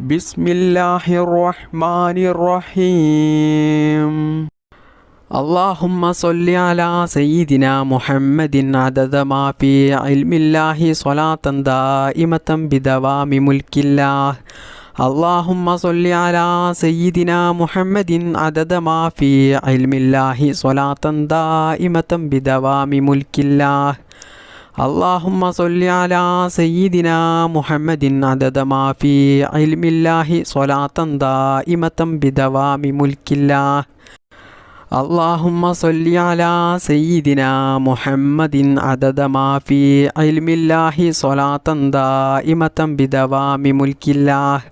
بسم الله الرحمن الرحيم. اللهم صل على سيدنا محمد عدد ما في علم الله صلاة دائمة بدوام ملك الله. اللهم صل على سيدنا محمد عدد ما في علم الله صلاة دائمة بدوام ملك الله. അള്ളാഹുമ്മ സൊല്ലാല സയ്യിദിന മുഹമ്മദിൻ അദദമാഫി ഇൽമില്ലാഹി സ്വലാത്തന്താ ഇമത്തം ബിദവാമി മുൽക്കില്ല അള്ളാഹുമ്മ സൊല്ലാല സയ്യിദിന മുഹമ്മദിൻ അദദമാഫി ഇൽമില്ലാഹി സ്വലാത്തന്താ ഇമത്തം ബിദവാമി മുൽക്കില്ലാഹ്.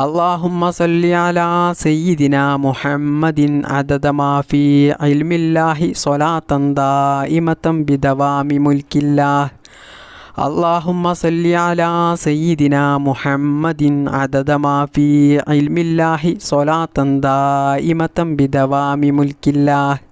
അള്ളാഹുമ്മ സല്യാലാ സയ്യിദിന മുഹമ്മദിൻ അദദമാഫി അൽമില്ലാഹി സൊലാത്തന്താ ഇമത്തം ബിദവാമി മുൽക്കില്ലാ അള്ളാഹുമ്മ സല്യാലാ സയ്യിദിന മുഹമ്മദിൻ അദദമാഫി അൽമില്ലാഹി സൊലാത്തന്താ ഇമത്തം ബിദവാമി മുൽക്കില്ലാഹ്.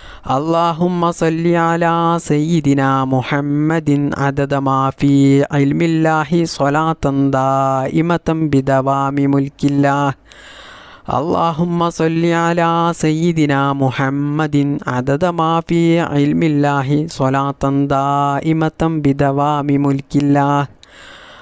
അള്ളാഹുമ്മ സല്യാലാ സയ്യിദിന മുഹമ്മദിൻ അദദമാഫി അൽമില്ലാഹി സ്വലാത്തന്താ ഇമതം ബിദവാമി മുൽക്കില്ലാ അള്ളാഹുമ്മ സൊല്യാല സയ്യിദിന മുഹമ്മദിൻ അതദമാഫിയ ഇൽമില്ലാഹി സ്വലാത്തന്താ ഇമത്തം ബിദവാമി മുൽക്കില്ലാ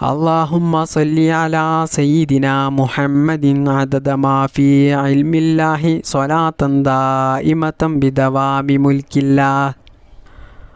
അള്ളാഹുമ്മ സല്ലിയാലാ സയ്യിദിന മുഹമ്മദിൻ മാഫി അൽമില്ലാഹി സ്വലാത്തന്ത ഇമതം ബിദവാമി മുൽക്കില്ലാ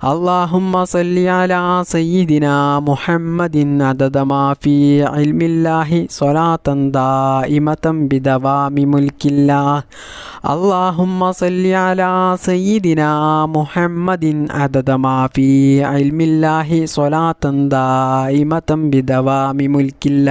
അള്ളാഹുമ്മ സല്യാല സയ്യിദിന മുഹമ്മദിൻ അദദമാഫി അൽമില്ലാഹി സ്വലാത്തന്ത ഇമതം ബിദവാമി മുൽക്കില്ല അള്ളാഹുമ്മ സല്യാല സയ്യിദിന മുഹമ്മദിൻ അദദമാഫി അൽമില്ലാഹി സ്വലാത്തന്ത ഇമതം ബിദവാമി മുൽക്കില്ല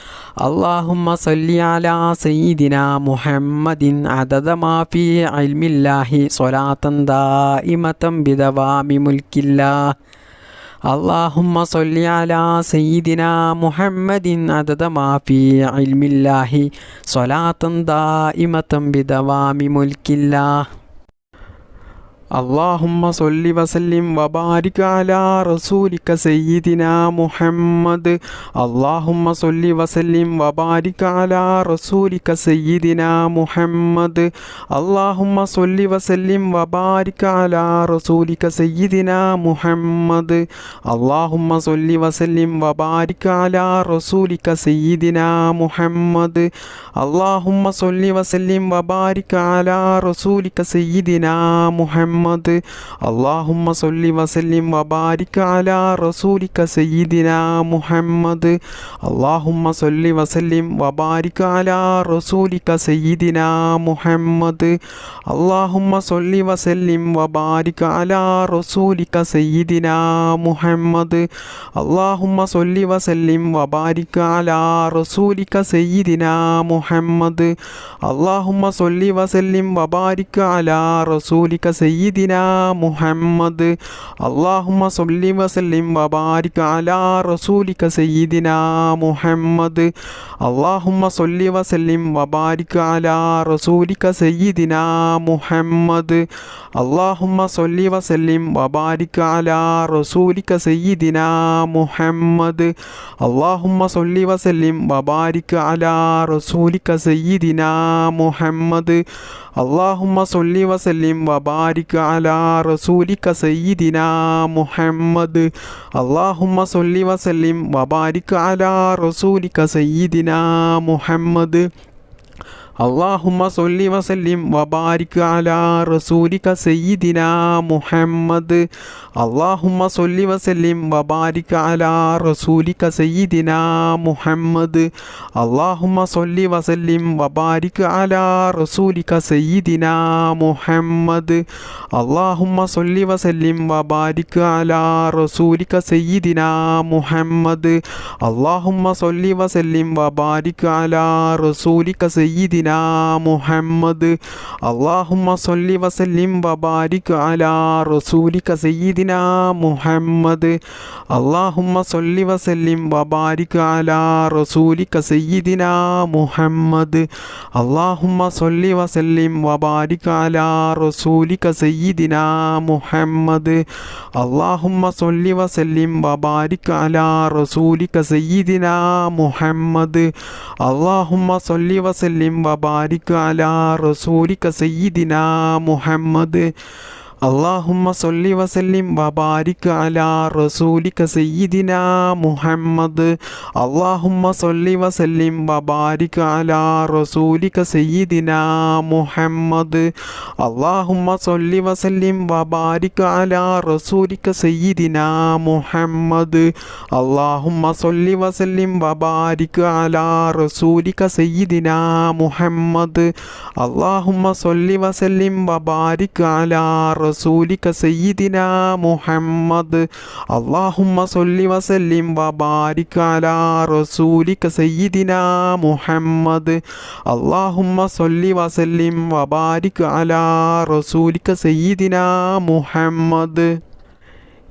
അള്ളാഹുമ്മ സല്യാല സയ്യിദിന മുഹമ്മദിൻ അതദമാഫി അൽമില്ലാഹി സ്വലാത്തന്താ ഇമതം ബിദവാമി മുൽക്കില്ലാ അള്ളാഹുമ്മ സൊല്യാല സയ്യിദിന മുഹമ്മദിൻ അതത മാഫി അൽമില്ലാഹി സ്വലാത്തം ദാ ഇമതം ബിദവാമി മുൽക്കില്ലാ അള്ളാഹുമ്മ സൊല്ലി വസല്ലിം വബാരിക അലാ റസൂലിക്ക സയ്യിദിന മുഹമ്മദ്. അള്ളാഹുമ്മ സൊല്ലി വസല്ലിം വബാരിക അലാ റസൂലിക്ക സയ്യിദിന മുഹമ്മദ്. അള്ളാഹുമ്മ സൊല്ലി വസല്ലിം വബാരിക അലാ റസൂലിക്ക സയ്യിദിന മുഹമ്മദ്. അള്ളാഹുമ്മ സൊല്ലി വസല്ലിം വബാരിക അലാ റസൂലിക്ക സയ്യിദിന മുഹമ്മദ്. അള്ളാഹുമ്മ സൊല്ലി വസല്ലിം വബാരിക അലാ റസൂലിക്ക സയ്യിദിന മുഹമ്മദ്. മുഹമ്മദ്. അള്ളാഹുമ്മ സൊല്ലി വസല്ലിം വബാരിക് അല റസൂലിക്ക സയ്യിദിന മുഹമ്മദ്. അള്ളാഹുമ്മ സൊല്ലി വസല്ലിം വബാരിക് അല റസൂലിക്ക സയ്യിദിന മുഹമ്മദ്. അള്ളാഹുമ്മ സൊല്ലി വസല്ലിം വബാരിക് അല റസൂലിക്ക സയ്യിദിന മുഹമ്മദ്. അള്ളാഹുമ്മ സൊല്ലി വസല്ലിം വബാരിക് അല റസൂലിക്ക സയ്യിദിന മുഹമ്മദ്. അള്ളാഹുമ്മ സൊല്ലി വസല്ലിം വബാരിക് അല റസൂലിക്ക സയ്യിദിന സയ്യിദിന മുഹമ്മദ്. അള്ളാഹുമ സൊല്ലി വസല്ലിം വബാരിക് അലാ റസൂലിക സയ്യിദിന മുഹമ്മദ്. അള്ളാഹുമ സൊല്ലി വസല്ലിം വബാരിക് അലാ റസൂലിക സയ്യിദിന മുഹമ്മദ്. അള്ളാഹുമ സൊല്ലി വസല്ലിം വബാരിക് അലാ റസൂലിക സയ്യിദിന മുഹമ്മദ്. അള്ളാഹുമ്മ സൊല്ലി വസല്ലിം വബാരിക് അലാ റസൂലിക സയ്യിദിന മുഹമ്മദ്. അള്ളാഹുമ്മ സൊല്ലി വസല്ലിം വബാരിക് അലാ റസൂലിക മുഹമ്മദ്. അള്ളാഹുമ്മ വബാരിക് അലാ റസൂലിക സയ്യിദിന മുഹമ്മദ്. അള്ളാഹുമ സൊല്ലി വസല്ലിം വബാരിക് അലാ റസൂലിക സയ്യിദിന മുഹമ്മദ്. അള്ളാഹുമ സൊല്ലി വസല്ലിം വബാരിക് അലാ റസൂലിക സയ്യിദിന മുഹമ്മദ്. അള്ളാഹുമ സൊല്ലി വസല്ലിം വബാരിക് അലാ റസൂലിക സയ്യിദിന മുഹമ്മദ്. അള്ളാഹുമ സൊല്ലി വസല്ലിം വബാരിക് അലാ റസൂലിക സയ്യിദിന മുഹമ്മദ്. അള്ളാഹുമ സൊല്ലി വസല്ലിം വബാരിക് അലാ റസൂലിക സയ്യിദിന മുഹമ്മദ്. അള്ളാഹുമ്മ സൊല്ലി വസല്ലിം വബാരിക് അല റസൂലിക സയ്യിദിന മുഹമ്മദ്. അള്ളാഹുമ്മ സൊല്ലി വസല്ലിം വബാരിക് അല റസൂലിക സയ്യിദിന മുഹമ്മദ്. അള്ളാഹുമ്മ സൊല്ലി വസല്ലിം വബാരിക് അല റസൂലിക സയ്യിദിന മുഹമ്മദ്. അള്ളാഹുമ്മ സൊല്ലി വസല്ലിം വബാരിക് അല റസൂലിക സയ്യിദിന മുഹമ്മദ്. അള്ളാഹുമ്മ സൊല്ലി വസല്ലിം വബ വബാരിക് അലാ റസൂലിക സയ്യിദിന മുഹമ്മദ് അള്ളാഹുമ്മ സൊല്ലി വസല്ലിം വബാരിക് അലാ റസൂലിക സയ്യിദിന മുഹമ്മദ്. അള്ളാഹുമ്മ സൊല്ലി വസല്ലിം വബാരിക് അലാ റസൂലിക സയ്യിദിന മുഹമ്മദ്. അള്ളാഹുമ്മ സൊല്ലി വസല്ലിം വബാരിക് അലാ റസൂലിക സയ്യിദിന മുഹമ്മദ്. അള്ളാഹുമ്മ സൊല്ലി വസല്ലിം വബാരിക് അലാ റസൂലിക സയ്യിദിന മുഹമ്മദ്. അള്ളാഹുമ്മ സൊല്ലി വസല്ലിം വബാരിക് അലാ റസൂലിക സയ്യിദിന മുഹമ്മദ്. അള്ളാഹുമ്മ സൊല്ലി വസല്ലിം വബാരിക് അലാ റസൂലിക സയ്യിദിന മുഹമ്മദ്. അള്ളാഹുമ്മ സൊല്ലി വസല്ലിം വബാരിക് അലാ റസൂലിക സയ്യിദിന മുഹമ്മദ്.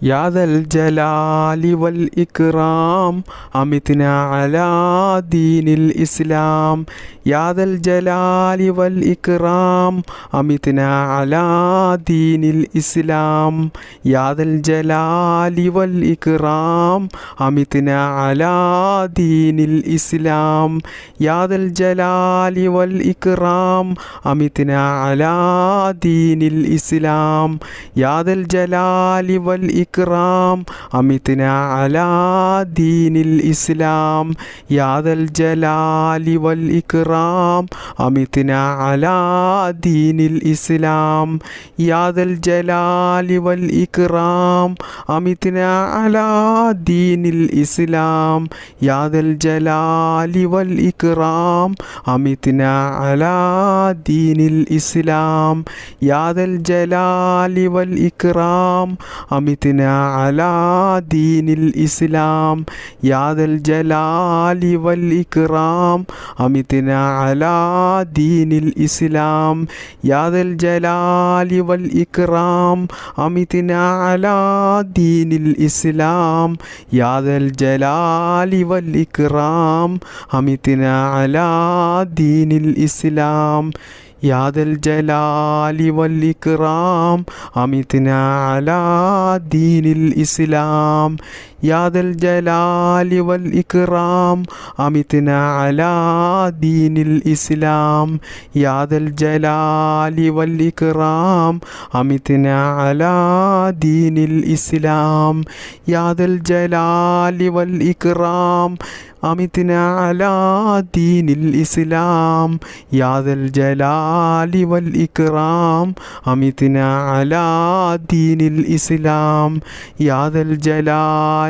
യാദൽ ജലാലി വൽ ഇക്റാം അമിത്ന അലാദീനിൽ ഇസ്ലാം. യാദൽ ജലാലി വൽ ഇക്റാം അമിത്ന അലാദീനിൽ ഇസ്ലാം. യാദൽ ജലാലി വൽ ഇക്റാം അമിത്ന അലാദീനിൽ ഇസ്ലാം. യാദൽ ജലാലി വൽ ഇക്റാം അമിത്ന അലാദീനിൽ ഇസ്ലാം. യാദൽ ജലാലി വൽ ഇക്റാം ഇക്റാം അമിതിന അലാദീനിൽ ഇസ്ലാം യാദൽ ജലാലി വൽ ഇക്റാം അമിതിന അലാദീനിൽ ഇസ്ലാം യാദൽ ജലാലി വൽ ഇക്റാം അമിതിന അലാദീനിൽ ഇസ്ലാം യാദൽ ജലാലി വൽ ഇക്റാം അമിതിന അലാദീനിൽ ഇസ്ലാം യാദൽ ജലാലി വൽ ഇക്റാം അമിതിന അലാ ദീനിൽ ഇസ്ലാം യാദൽ ജലാലി വൽ ഇക്റാം. അമിതിന അലാ ദീനിൽ ഇസ്ലാം യാദൽ ജലാലി വൽ ഇക്റാം. അമിതിന അലാ ദീനിൽ ഇസ്ലാം യാദൽ ജലാലി വൽ ഇക്റാം. അമിതിന അലാ ദീനിൽ ഇസ്ലാം. യാദൽ ജലാലി വല്ലിക്റാം അമിത്ന അലാ ദീനിൽ ഇസ്ലാം. യാദൽ ജലാലി വൽ ഇക്റാം അമിതിന അലാ ദീനിൽ ഇസ്ലാം. യാദൽ ജലാലി വൽ ഇക്റാം അമിതിന അലാ ദീനിൽ ഇസ്ലാം. യാദൽ ജലാലി വൽ ഇക്റാം അമിതിന അലാ ദീനിൽ ഇസ്ലാം. യാദൽ ജലാലി വൽ ഇക്റാം അമിതിന അലാ ദീനിൽ ഇസ്ലാം. യാദൽ ജലാലി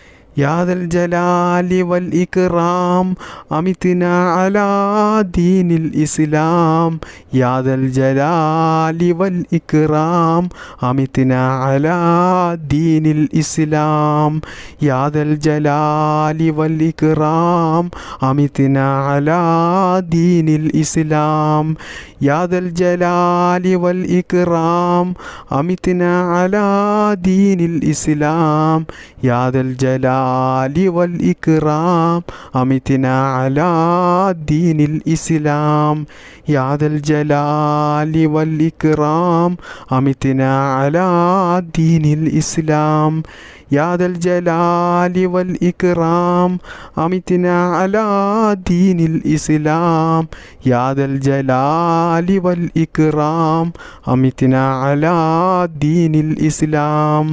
യാദൽ ജലാലി വൽ ഇക്റാം അമിതിന അലാ ദീനിൽ ഇസ്ലാം. യാദൽ ജലാലി വൽ ഇക്റാം അമിതിന അലാ ദീനിൽ ഇസ്ലാം. യാദൽ ജലാലി വൽ ഇക്റാം അമിതിന അലാ ദീനിൽ ഇസ്ലാം. യാദൽ ജലാലി വൽ ഇക്റാം അമിതിന അലാ ദീനിൽ ഇസ്ലാം. യാദൽ ജലാ ജലാലി വൽ ഇക്റാം അമിതിന അലാ ദീനിൽ ഇസ്ലാം യാദൽ ജലാലി വൽ ഇക്റാം അമിതിന അലാ ദീനിൽ ഇസ്ലാം യാദൽ ജലാലി വൽ ഇക്റാം അമിതിന അലാ ദീനിൽ ഇസ്ലാം യാദൽ ജലാലി വൽ ഇക്റാം അമിതിന അലാ ദീനിൽ ഇസ്ലാം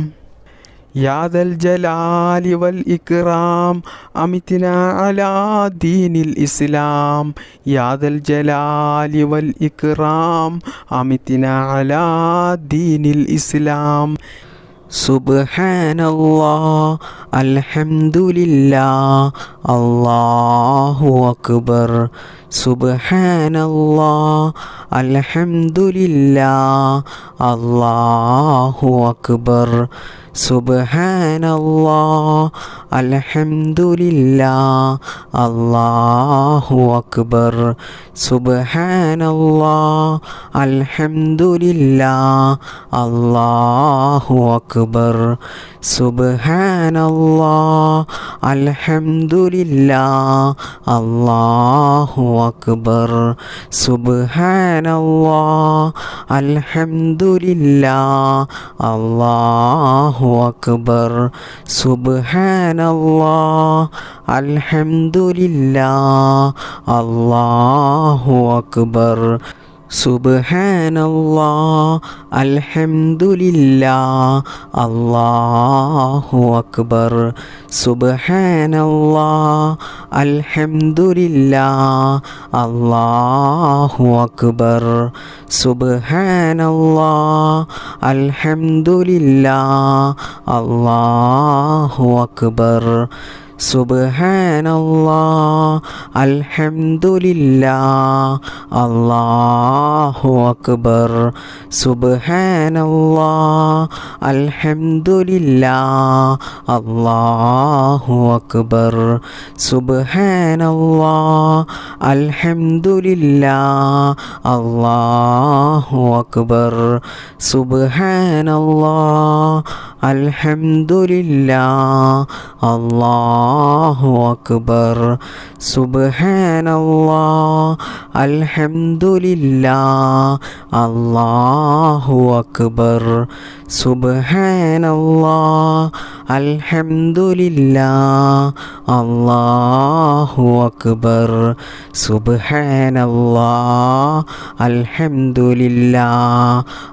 യാദൽ ജലാലി വൽ ഇക്റാം അമിതിന അലാ ദീനിൽ ഇസ്ലാം. യാദൽ ജലാലി വൽ ഇക്റാം അമിതിന അലാ ദീനിൽ ഇസ്ലാം. സുബ്ഹാനല്ലാ അൽഹംദുലില്ലാ അല്ലാഹു അക്ബർ. സുബഹാനല്ലാ അൽഹംദുലില്ലാ അല്ലാഹു അക്ബർ. സുബഹാനല്ലാ അൽഹംദുലില്ലാ അല്ലാഹു അക്ബർ. സുബഹാനല്ലാ അൽഹംദുലില്ലാ അല്ലാഹു അക്ബർ. സുബ്ഹാനല്ലാ അൽഹംദുലില്ലാ അല്ലാഹു അക്ബർ. സുബ്ഹാനല്ലാ അൽഹംദുലില്ലാ അല്ലാഹു അക്ബർ. സുബ്ഹാനല്ലാ അൽഹംദുലില്ലാ അല്ലാഹു അക്ബർ. സുബ്ഹാനല്ലാ അൽഹംദുലില്ലാ അല്ലാഹു അക്ബർ. സുബ്ഹാനല്ലാ അൽഹംദുലില്ലാ അല്ലാഹു അക്ബർ. സുബ്ഹാനല്ലാ അൽഹംദുലില്ലാ അല്ലാഹു അക്ബർ. സുബ്ഹാനല്ലാ അൽഹംദുലില്ലാ അല്ലാഹു അക്ബർ. സുബ്ഹാനല്ലാ അൽഹംദുലില്ലാ അല്ലാഹു അക്ബർ. സുബ്ഹാനല്ലാ അൽഹംദുലില്ലാ അല്ലാഹു അക്ബർ. സുബ്ഹാനല്ലാ അൽഹംദുലില്ലാ അല്ലാഹു അക്ബർ. സുബ്ഹാനല്ലാ അൽഹംദുലില്ലാ അല്ലാഹു അക്ബർ. സുബ്ഹാനല്ലാ അൽഹംദുലില്ലാ അല്ലാഹു അക്ബർ. സുബ്ഹാനല്ലാ അൽഹംദുലില്ലാ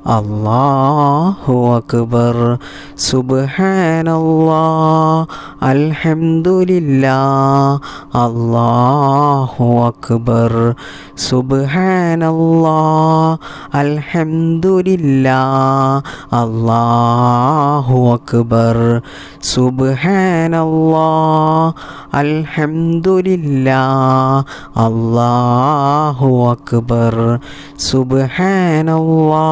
അല്ലാഹു അക്ബർ. സുബ്ഹാനല്ലാ അൽഹംദുലില്ലാ അല്ലാഹു അക്ബർ. സുബ്ഹാനല്ലാ അൽഹംദുലില്ലാ അല്ലാഹു അക്ബർ സുബ്ഹാനല്ലാ അൽഹംദുലില്ലാ അല്ലാഹു അക്ബർ സുബ്ഹാനല്ലാ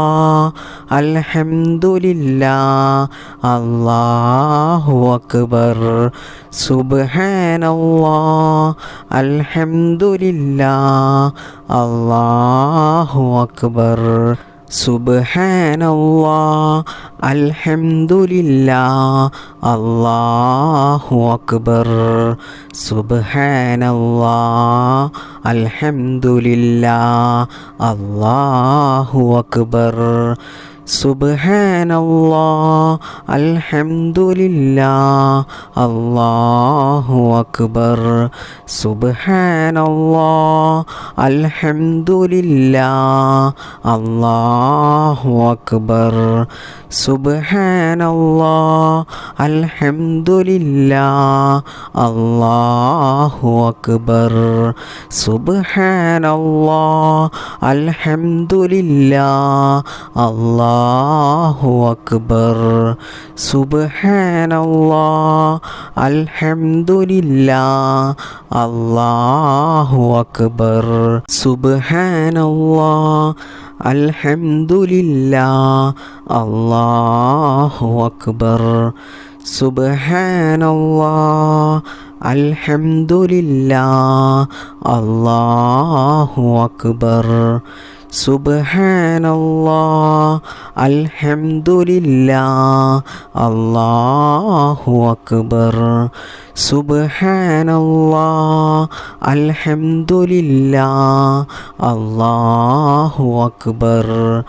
അൽഹംദുലില്ലാ അല്ലാഹു അക്ബർ സുബ്ഹാനല്ലാ അൽഹംദുലില്ലാ അല്ലാഹു അക്ബർ സുബ്ഹാനല്ലാ അൽഹംദുലില്ലാ അല്ലാഹു അക്ബർ. സുബ്ഹാനല്ലാ അൽഹംദുലില്ലാ അല്ലാഹു അക്ബർ. സുബ്ഹാനല്ലാ അൽഹംദുലില്ലാ അല്ലാഹു അക്ബർ. സുബ്ഹാനല്ലാ അൽഹംദുലില്ലാ അല്ലാഹു അക്ബർ. സുബ്ഹാനല്ലാ അൽഹംദുലില്ലാ അല്ലാഹു അക്ബർ. സുബ്ഹാനല്ലാ അൽഹംദുലില്ലാ അല്ലാഹു അക്ബർ. സുബ്ഹാനല്ലാ അൽഹംദുലില്ലാ അല്ലാഹു അക്ബർ. സുബ്ഹാനല്ലാ അൽഹംദുലില്ലാ അല്ലാഹു അക്ബർ. സുബ്ഹാനല്ലാ അൽഹംദുലില്ലാ അല്ലാഹു അക്ബർ. സുബ്ഹാനല്ലാ അൽഹംദുലില്ലാ അല്ലാഹു അക്ബർ. സുബ്ഹാനല്ലാ അൽഹംദുലില്ലാ അല്ലാഹു അക്ബർ.